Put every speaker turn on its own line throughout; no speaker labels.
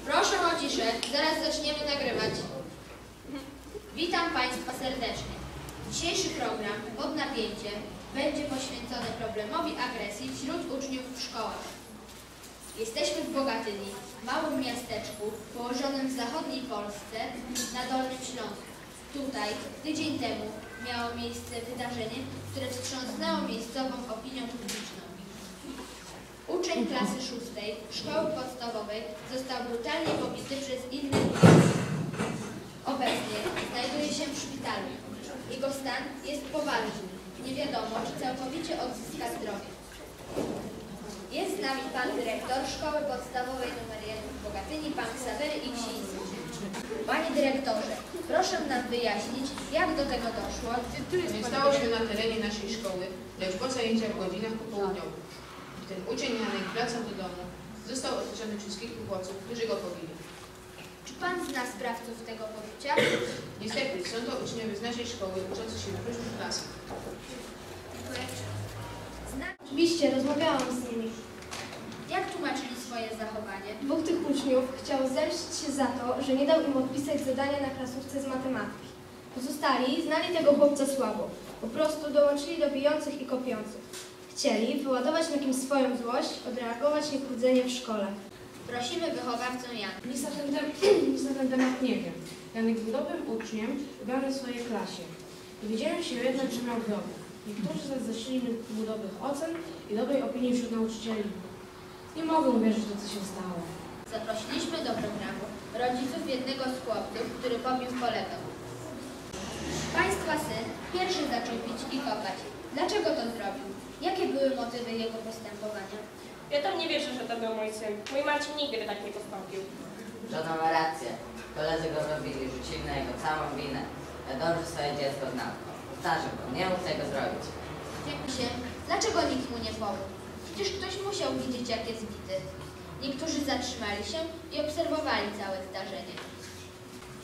Proszę o ciszę, zaraz zaczniemy nagrywać. Witam Państwa serdecznie. Dzisiejszy program pod napięciem będzie poświęcony problemowi agresji wśród uczniów w szkołach. Jesteśmy w Bogatyni, małym miasteczku położonym w zachodniej Polsce na Dolnym Śląsku. Tutaj tydzień temu miało miejsce wydarzenie, które wstrząsnęło miejscową opinią publiczną. Uczeń klasy szóstej szkoły podstawowej został brutalnie pobity przez innych. Obecnie znajduje się w szpitalu. Jego stan jest poważny. Nie wiadomo, czy całkowicie odzyska zdrowie. Jest z nami pan dyrektor Szkoły Podstawowej nr 1 w Bogatyni, pan Ksawery Iksiński. Panie dyrektorze, proszę nam wyjaśnić, jak do tego doszło.
Nie stało się na terenie naszej szkoły, lecz po zajęciach w godzinach popołudniowych. Ten uczeń na wracał do domu. Został otoczony przez kilku chłopców, którzy go pobili.
Czy pan zna sprawców tego pobicia?
Niestety, są to uczniowie z naszej szkoły, uczący się w różnych klasach.
Dziękuję. Zna...
Oczywiście, rozmawiałam z nimi.
Jak tłumaczyli swoje zachowanie?
Dwóch tych uczniów chciało zemścić się za to, że nie dał im odpisać zadania na klasówce z matematyki. Pozostali znali tego chłopca słabo. Po prostu dołączyli do bijących i kopiących. Chcieli wyładować na kimś swoją złość, odreagować niepowodzenie w szkole.
Prosimy wychowawcę Jan.
Nic na ten, tem- nic na ten temat nie wiem. Janek był dobrym uczniem, lubiany w swojej klasie. Dowiedziałem się jednak, że miał wrogów. Niektórzy zazdrościli mu dobrych ocen i dobrej opinii wśród nauczycieli. Nie mogę uwierzyć to, co się stało.
Zaprosiliśmy do programu rodziców jednego z chłopców, który pobił kolegę. Państwa syn pierwszy zaczął pić i kopać. Dlaczego to zrobił? Jakie były motywy jego postępowania?
Ja tam nie wierzę, że to był mój syn. Mój Marcin nigdy tak nie postąpił.
Żona ma rację. Koledzy go robili, rzucili na jego całą winę. Wiadomo, swoje dziecko z nauką. Powtarzam go, nie mógł tego zrobić.
Dziękuję się. Dlaczego nikt mu nie pomógł? Przecież ktoś musiał widzieć, jak jest bity. Niektórzy zatrzymali się i obserwowali całe zdarzenie.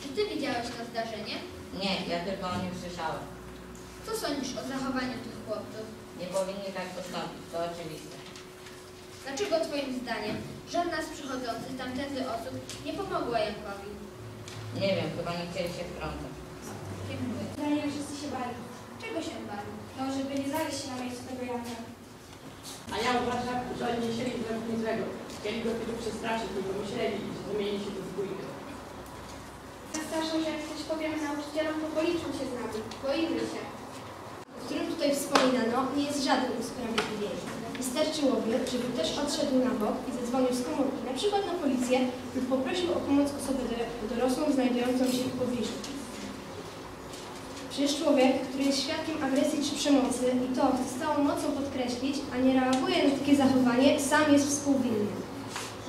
Czy ty widziałeś to zdarzenie?
Nie, ja tylko o nim słyszałem.
Co sądzisz o zachowaniu tych chłopców?
Nie powinni tak postąpić, to oczywiste.
Dlaczego twoim zdaniem żadna z przychodzących tamtędy osób nie pomogła Jankowi?
Nie wiem, chyba nie chcieli się wtrącać.
Dziękuję.
Zdaniem wszyscy się bali.
Czego się bali?
No, żeby nie znaleźć się na miejscu tego Janka.
A ja uważam, że oni nie chcieli zrobić nic złego. Chcieli go tylko przestraszyć, tylko myśleli, że zamieni się to w bójkę.
Zastraszą, że jak coś powiemy nauczycielom, to policzą się z nami. Boimy się. Tutaj wspominano, nie jest żaden usprawiedliwienie. Wystarczyłoby, żeby ktoś odszedł na bok i zadzwonił z komórki, na przykład na policję lub poprosił o pomoc osobę do- dorosłą znajdującą się w pobliżu. Przecież człowiek, który jest świadkiem agresji czy przemocy i to z całą mocą podkreślić, a nie reaguje na takie zachowanie, sam jest współwinny.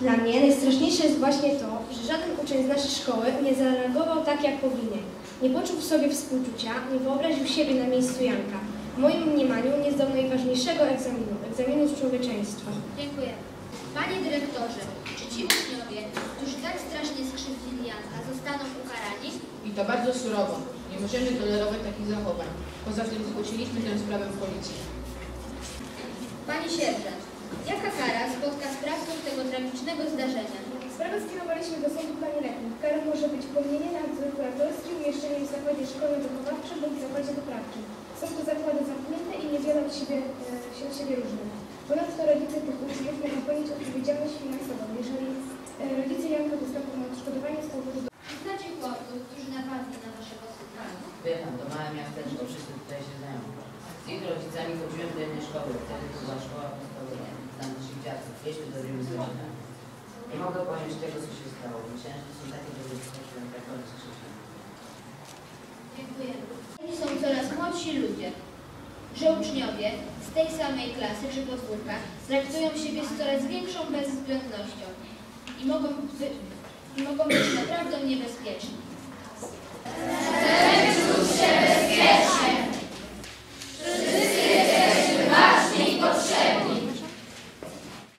Dla mnie najstraszniejsze jest właśnie to, że żaden uczeń z naszej szkoły nie zareagował tak, jak powinien. Nie poczuł w sobie współczucia, nie wyobraził siebie na miejscu Janka. W moim mniemaniu nie zdał najważniejszego egzaminu, egzaminu z człowieczeństwa.
Dziękuję. Panie dyrektorze, czy ci uczniowie, którzy tak strasznie skrzywdzili Janka, zostaną ukarani?
I to bardzo surowo. Nie możemy tolerować takich zachowań. Poza tym zgłosiliśmy tę sprawę w policji.
Pani sierżant, jaka kara spotka sprawców tego tragicznego zdarzenia?
Sprawę skierowaliśmy do sądu pani Leknik. Karą może być pomnienie nadzór kuratorski, umieszczenie w zakładzie szkolno-wychowawczym lub w zakładzie poprawczym. Są to zakłady zamknięte i niewiele od siebie, e, się od siebie różnią. Ponadto rodzice tych uczniów mogą ponieść odpowiedzialność finansową, jeżeli e, rodzice Janka wystąpią na odszkodowanie z powodu
Czy znacie chłopców, którzy napadli na waszego syna?
Wie pan, to małe miasteczko, wszyscy tutaj się znają. Z ich rodzicami chodziłem do jednej szkoły, wtedy to była szkoła podstawowa. Znam naszych dziadków, jeśli do zrobiłem. Nie mogę pojąć tego, co się stało. Myślałem, że są takie dobre jak oni skrzyczeli.
Dziękuję. Są coraz młodsi ludzie, że uczniowie z tej samej klasy czy podwórka traktują siebie z coraz większą bezwzględnością i mogą, i mogą być naprawdę niebezpieczni.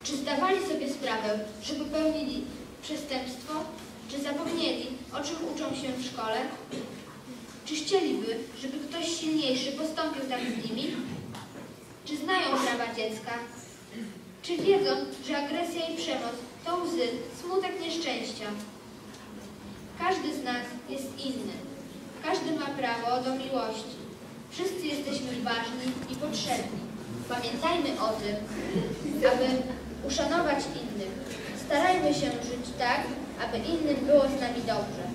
Czy zdawali sobie sprawę, że popełnili przestępstwo? Czy zapomnieli, o czym uczą się w szkole? Czy chcieliby, żeby ktoś silniejszy postąpił tak z nimi? Czy znają prawa dziecka? Czy wiedzą, że agresja i przemoc to łzy, smutek nieszczęścia? szczęścia. Każdy z nas jest inny. Każdy ma prawo do miłości. Wszyscy jesteśmy ważni i potrzebni. Pamiętajmy o tym, aby uszanować innych. Starajmy się żyć tak, aby innym było z nami dobrze.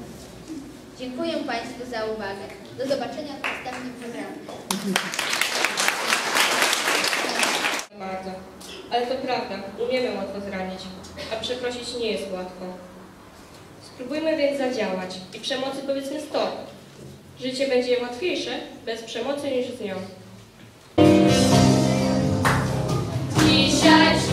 Dziękuję Państwu za uwagę. Do zobaczenia w następnym programie.
Bardzo. Ale to prawda, umiemy łatwo zranić, a przeprosić nie jest łatwo. Spróbujmy więc zadziałać i przemocy powiedzmy stop. Życie będzie łatwiejsze bez przemocy niż z nią.
Dzisiaj.